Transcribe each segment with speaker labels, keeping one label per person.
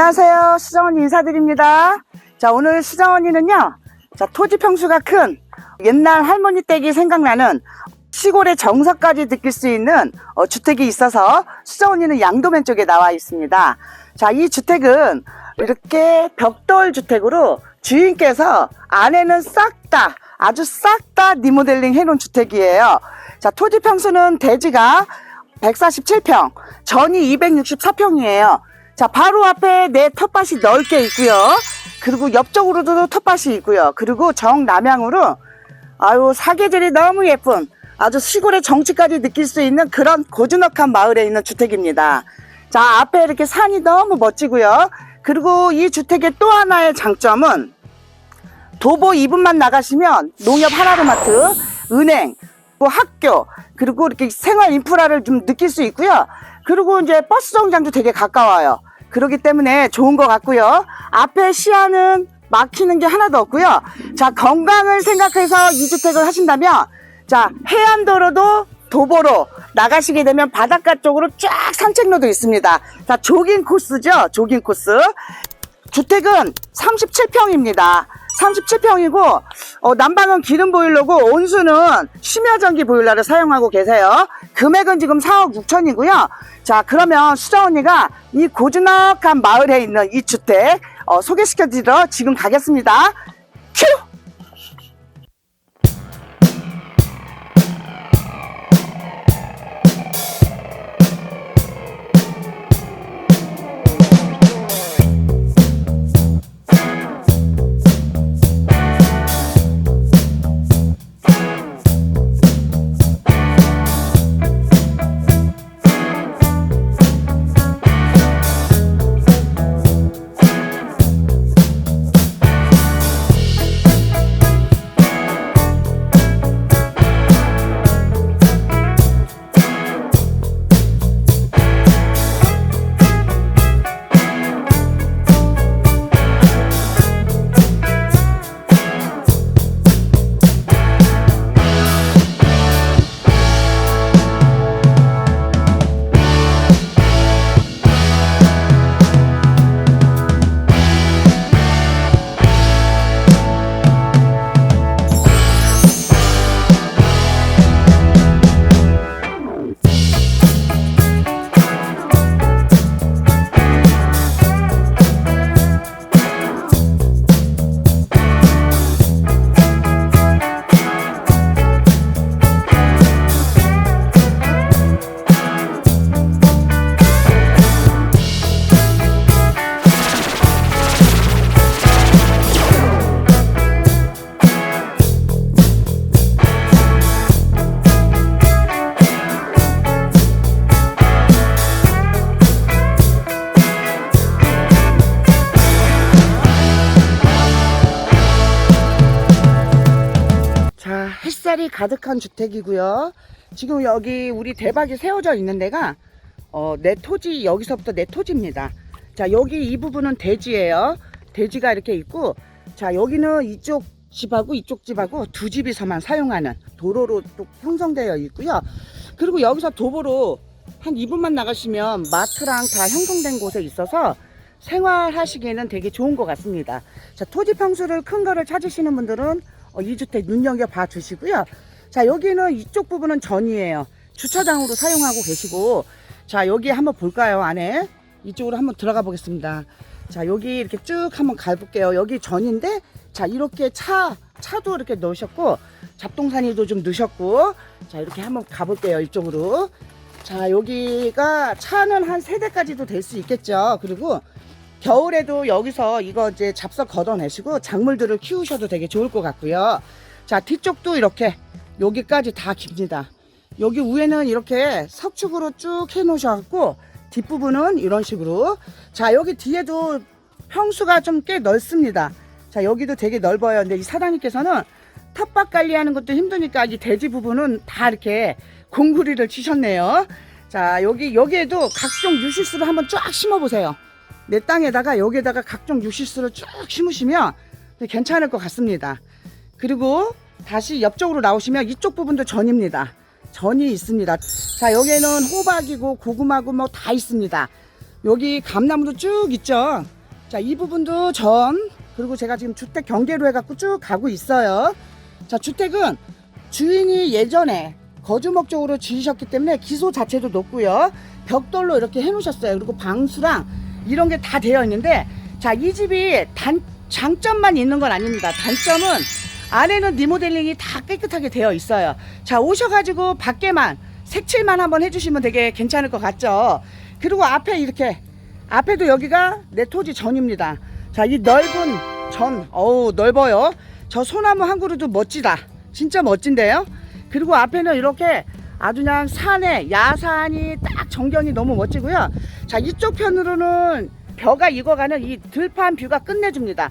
Speaker 1: 안녕하세요. 수정언니 인사드립니다. 자, 오늘 수정언니는요, 자, 토지 평수가 큰 옛날 할머니 댁이 생각나는 시골의 정서까지 느낄 수 있는 어, 주택이 있어서 수정언니는 양도면 쪽에 나와 있습니다. 자, 이 주택은 이렇게 벽돌 주택으로 주인께서 안에는 싹 다, 아주 싹 다 리모델링 해놓은 주택이에요. 자, 토지 평수는 대지가 147평, 전이 264평이에요. 자, 바로 앞에 내 텃밭이 넓게 있고요. 그리고 옆쪽으로도 텃밭이 있고요. 그리고 정남향으로 아유 사계절이 너무 예쁜 아주 시골의 정취까지 느낄 수 있는 그런 고즈넉한 마을에 있는 주택입니다. 자, 앞에 이렇게 산이 너무 멋지고요. 그리고 이 주택의 또 하나의 장점은 도보 2분만 나가시면 농협 하나로마트, 은행, 뭐 학교, 그리고 이렇게 생활 인프라를 좀 느낄 수 있고요. 그리고 이제 버스 정장도 되게 가까워요. 그렇기 때문에 좋은 것 같고요. 앞에 시야는 막히는 게 하나도 없고요. 자, 건강을 생각해서 이 주택을 하신다면, 자, 해안도로도 도보로 나가시게 되면 바닷가 쪽으로 쫙 산책로도 있습니다. 자, 조깅 코스죠? 조깅 코스. 주택은 37평입니다. 37평이고 어, 난방은 기름 보일러고 온수는 심야전기 보일러를 사용하고 계세요. 금액은 지금 4억 6천이고요. 자 그러면 수정 언니가 이 고즈넉한 마을에 있는 이 주택 어, 소개시켜드리러 지금 가겠습니다. 큐! 가득한 주택이고요. 지금 여기 우리 대박이 세워져 있는 데가 어, 내 토지 여기서부터 내 토지입니다. 자, 여기 이 부분은 대지예요. 대지가 이렇게 있고 자, 여기는 이쪽 집하고 이쪽 집하고 두 집이서만 사용하는 도로로 또 형성되어 있고요. 그리고 여기서 도보로 한 2분만 나가시면 마트랑 다 형성된 곳에 있어서 생활하시기에는 되게 좋은 것 같습니다. 자, 토지 평수를 큰 거를 찾으시는 분들은 어, 이 주택 눈여겨 주시고요. 자, 여기는 이쪽 부분은 전이에요. 주차장으로 사용하고 계시고, 자, 여기 한번 볼까요, 안에? 이쪽으로 한번 들어가 보겠습니다. 자, 여기 이렇게 쭉 한번 가볼게요. 여기 전인데, 자, 이렇게 차, 차도 이렇게 넣으셨고, 잡동사니도 좀 넣으셨고, 자, 이렇게 한번 가볼게요, 이쪽으로. 자, 여기가 차는 한 세 대까지도 될 수 있겠죠. 그리고 겨울에도 여기서 이거 이제 잡석 걷어내시고 작물들을 키우셔도 되게 좋을 것 같고요. 자, 뒤쪽도 이렇게 여기까지 다 깁니다. 여기 위에는 이렇게 석축으로 쭉 해놓으셔갖고 뒷부분은 이런 식으로. 자, 여기 뒤에도 평수가 좀 꽤 넓습니다. 자, 여기도 되게 넓어요. 근데 이 사장님께서는 텃밭 관리하는 것도 힘드니까 이 대지 부분은 다 이렇게 공구리를 치셨네요. 자, 여기, 여기에도 각종 유실수를 한번 쫙 심어보세요. 내 땅에다가 여기에다가 각종 유실수를 쭉 심으시면 괜찮을 것 같습니다. 그리고 다시 옆쪽으로 나오시면 이쪽 부분도 전입니다. 전이 있습니다. 자, 여기에는 호박이고 고구마고 뭐 다 있습니다. 여기 감나무도 쭉 있죠. 자, 이 부분도 전, 그리고 제가 지금 주택 경계로 해갖고 쭉 가고 있어요. 자, 주택은 주인이 예전에 거주 목적으로 지으셨기 때문에 기소 자체도 높고요. 벽돌로 이렇게 해놓으셨어요. 그리고 방수랑 이런 게 다 되어 있는데, 자, 이 집이 단, 장점만 있는 건 아닙니다. 단점은 안에는 리모델링이 다 깨끗하게 되어 있어요. 자, 오셔가지고 밖에만 색칠만 한번 해주시면 되게 괜찮을 것 같죠. 그리고 앞에 이렇게 앞에도 여기가 내 토지 전입니다. 자, 이 넓은 전, 어우 넓어요. 저 소나무 한 그루도 멋지다. 진짜 멋진데요. 그리고 앞에는 이렇게 아주 그냥 산에 야산이 딱 전경이 너무 멋지고요. 자, 이쪽 편으로는 벼가 익어가는 이 들판 뷰가 끝내줍니다.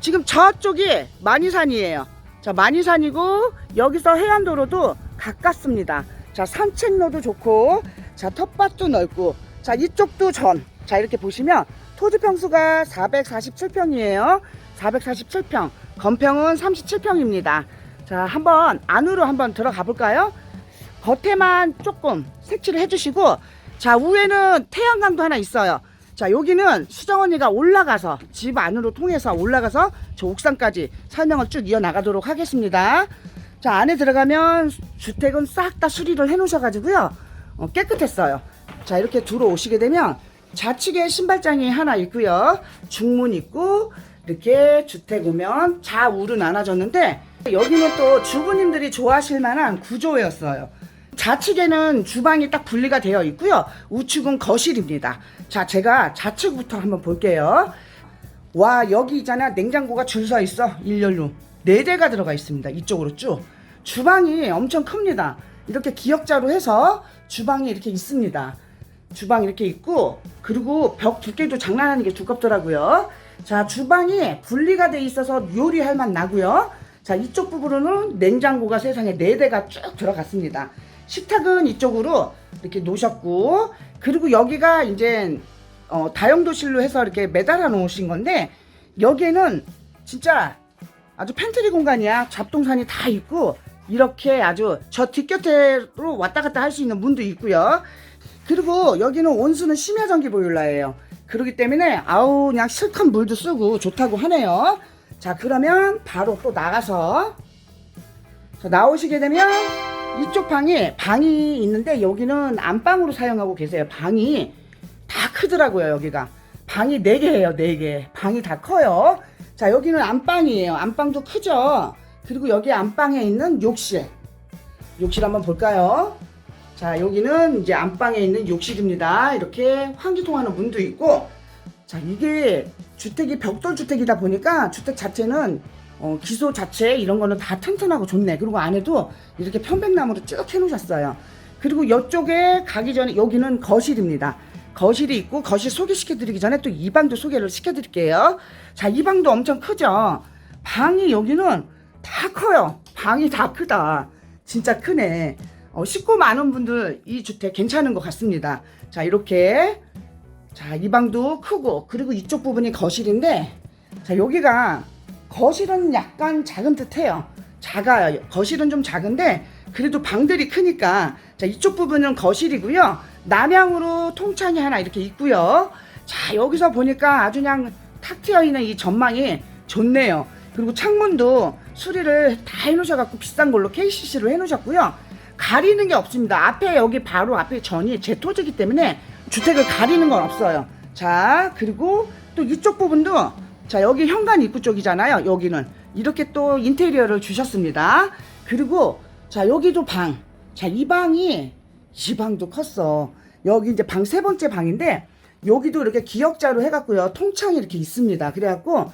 Speaker 1: 지금 저쪽이 만이산이에요. 자, 만이산이고 여기서 해안도로도 가깝습니다. 자, 산책로도 좋고, 자, 텃밭도 넓고, 자, 이쪽도 전. 자, 이렇게 보시면 토지 평수가 447평이에요. 447평. 건평은 37평입니다. 자, 한번 안으로 한번 들어가 볼까요? 겉에만 조금 색칠을 해주시고, 자, 위에는 태양광도 하나 있어요. 자, 여기는 수정 언니가 올라가서 집 안으로 통해서 올라가서 저 옥상까지 설명을 쭉 이어나가도록 하겠습니다. 자, 안에 들어가면 주택은 싹 다 수리를 해 놓으셔 가지고요. 어, 깨끗했어요. 자, 이렇게 들어오시게 되면 좌측에 신발장이 하나 있고요. 중문 있고, 이렇게 주택 오면 좌우로 나눠졌는데, 여기는 또 주부님들이 좋아하실 만한 구조였어요. 좌측에는 주방이 딱 분리가 되어 있고요. 우측은 거실입니다. 자, 제가 좌측부터 한번 볼게요. 와, 여기 있잖아. 냉장고가 줄 서 있어. 일렬로. 네 대가 들어가 있습니다. 이쪽으로 쭉. 주방이 엄청 큽니다. 이렇게 기역자로 해서 주방이 이렇게 있습니다. 주방 이렇게 있고, 그리고 벽 두께도 장난 아니게 두껍더라고요. 자, 주방이 분리가 돼 있어서 요리할 맛 나고요. 자, 이쪽 부분으로는 냉장고가 세상에 네 대가 쭉 들어갔습니다. 식탁은 이쪽으로 이렇게 놓으셨고, 그리고 여기가 이제 어, 다용도실로 해서 이렇게 매달아 놓으신 건데, 여기에는 진짜 아주 팬트리 공간이야. 잡동산이 다 있고, 이렇게 아주 저 뒷곁으로 왔다 갔다 할 수 있는 문도 있고요. 그리고 여기는 온수는 심야 전기 보일러예요. 그렇기 때문에 아우 그냥 실컷 물도 쓰고 좋다고 하네요. 자 그러면 바로 또 나가서 자, 나오시게 되면 이쪽 방이 방이 있는데 여기는 안방으로 사용하고 계세요. 방이 다 크더라고요 여기가. 방이 4개예요 4개. 방이 다 커요. 자 여기는 안방이에요. 안방도 크죠? 그리고 여기 안방에 있는 욕실. 욕실 한번 볼까요? 자 여기는 이제 안방에 있는 욕실입니다. 이렇게 환기 통하는 문도 있고. 자 이게 주택이 벽돌 주택이다 보니까 주택 자체는 어, 기소 자체 이런 거는 다 튼튼하고 좋네. 그리고 안에도 이렇게 편백나무로 쭉 해놓으셨어요. 그리고 이쪽에 가기 전에 여기는 거실입니다. 거실이 있고 거실 소개시켜 드리기 전에 또 이 방도 소개를 시켜 드릴게요. 자 이 방도 엄청 크죠? 방이 여기는 다 커요. 방이 다 크다. 진짜 크네. 어, 식구 많은 분들 이 주택 괜찮은 것 같습니다. 자 이렇게. 자 이 방도 크고 그리고 이쪽 부분이 거실인데 자 여기가 거실은 약간 작은 듯해요. 작아요. 거실은 좀 작은데 그래도 방들이 크니까 자 이쪽 부분은 거실이고요. 남향으로 통창이 하나 이렇게 있고요. 자 여기서 보니까 아주 그냥 탁 트여 있는 이 전망이 좋네요. 그리고 창문도 수리를 다 해놓으셔갖고 비싼 걸로 KCC로 해놓으셨고요. 가리는 게 없습니다. 앞에 여기 바로 앞에 전이 제 토지기 때문에 주택을 가리는 건 없어요. 자 그리고 또 이쪽 부분도 자 여기 현관 입구 쪽이잖아요 여기는. 이렇게 또 인테리어를 주셨습니다. 그리고 자 여기도 방. 자 이 방이 이 방도 컸어. 여기 이제 방 세 번째 방인데 여기도 이렇게 기역자로 해갖고요 통창이 이렇게 있습니다. 그래갖고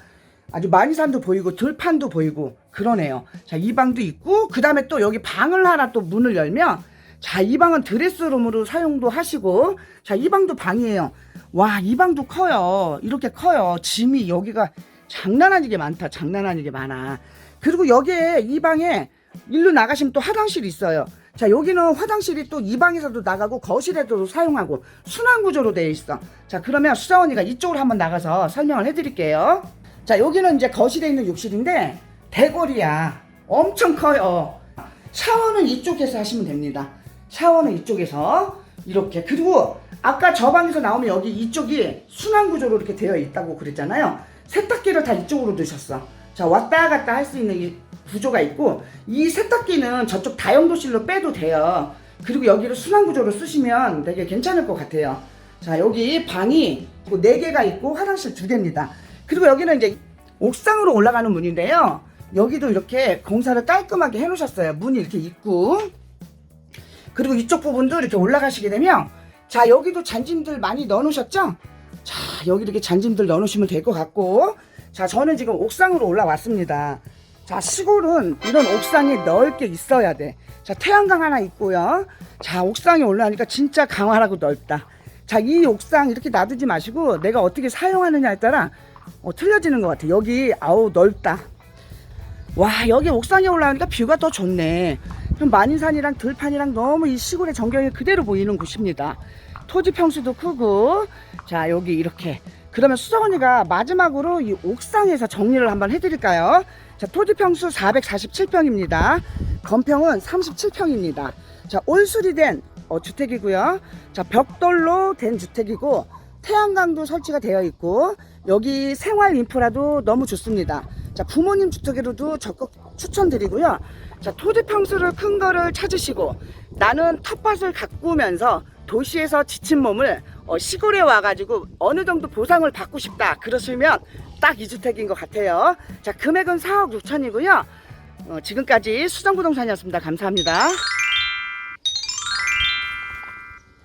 Speaker 1: 아주 마니산도 보이고 들판도 보이고 그러네요. 자 이 방도 있고 그 다음에 또 여기 방을 하나 또 문을 열면 자 이 방은 드레스룸으로 사용도 하시고 자 이 방도 방이에요 와 이 방도 커요. 이렇게 커요. 짐이 여기가 장난 아니게 많다. 장난 아니게 많아. 그리고 여기에 이 방에 일로 나가시면 또 화장실이 있어요. 자 여기는 화장실이 또 이 방에서도 나가고 거실에도 사용하고 순환 구조로 되어 있어. 자 그러면 수정언니가 이쪽으로 한번 나가서 설명을 해 드릴게요. 자 여기는 이제 거실에 있는 욕실인데 대거리야. 엄청 커요. 샤워는 이쪽에서 하시면 됩니다. 샤워는 이쪽에서 이렇게. 그리고 아까 저 방에서 나오면 여기 이쪽이 순환 구조로 이렇게 되어 있다고 그랬잖아요. 세탁기를 다 이쪽으로 넣으셨어. 자 왔다 갔다 할 수 있는 이 구조가 있고 이 세탁기는 저쪽 다용도실로 빼도 돼요. 그리고 여기를 순환 구조로 쓰시면 되게 괜찮을 것 같아요. 자 여기 방이 네 개가 있고 화장실 두 개입니다. 그리고 여기는 이제 옥상으로 올라가는 문인데요. 여기도 이렇게 공사를 깔끔하게 해놓으셨어요. 문이 이렇게 있고 그리고 이쪽 부분도 이렇게 올라가시게 되면 자 여기도 잔짐들 많이 넣어놓으셨죠? 자 여기 이렇게 잔짐들 넣어놓으시면 될 것 같고 자 저는 지금 옥상으로 올라왔습니다. 자 시골은 이런 옥상이 넓게 있어야 돼. 자 태양광 하나 있고요. 자 옥상에 올라가니까 진짜 강화라고 넓다. 자이 옥상 이렇게 놔두지 마시고 내가 어떻게 사용하느냐에 따라 어, 틀려지는 것 같아. 여기 아우 넓다. 와 여기 옥상에 올라오니까 뷰가 더 좋네 좀 만인산이랑 들판이랑 너무 이 시골의 전경이 그대로 보이는 곳입니다 토지 평수도 크고 자 여기 이렇게. 그러면 수정 언니가 마지막으로 이 옥상에서 정리를 한번 해드릴까요? 자 토지 평수 447평입니다. 건평은 37평입니다. 자 올수리 된 어, 주택이고요. 자 벽돌로 된 주택이고 태양광도 설치가 되어 있고 여기 생활 인프라도 너무 좋습니다. 자 부모님 주택으로도 적극 추천드리고요. 자 토지 평수를 큰 거를 찾으시고 나는 텃밭을 가꾸면서 도시에서 지친 몸을 어, 시골에 와가지고 어느 정도 보상을 받고 싶다 그러시면 딱 이 주택인 것 같아요. 자 금액은 4억 6천이고요. 어, 지금까지 수정부동산이었습니다. 감사합니다.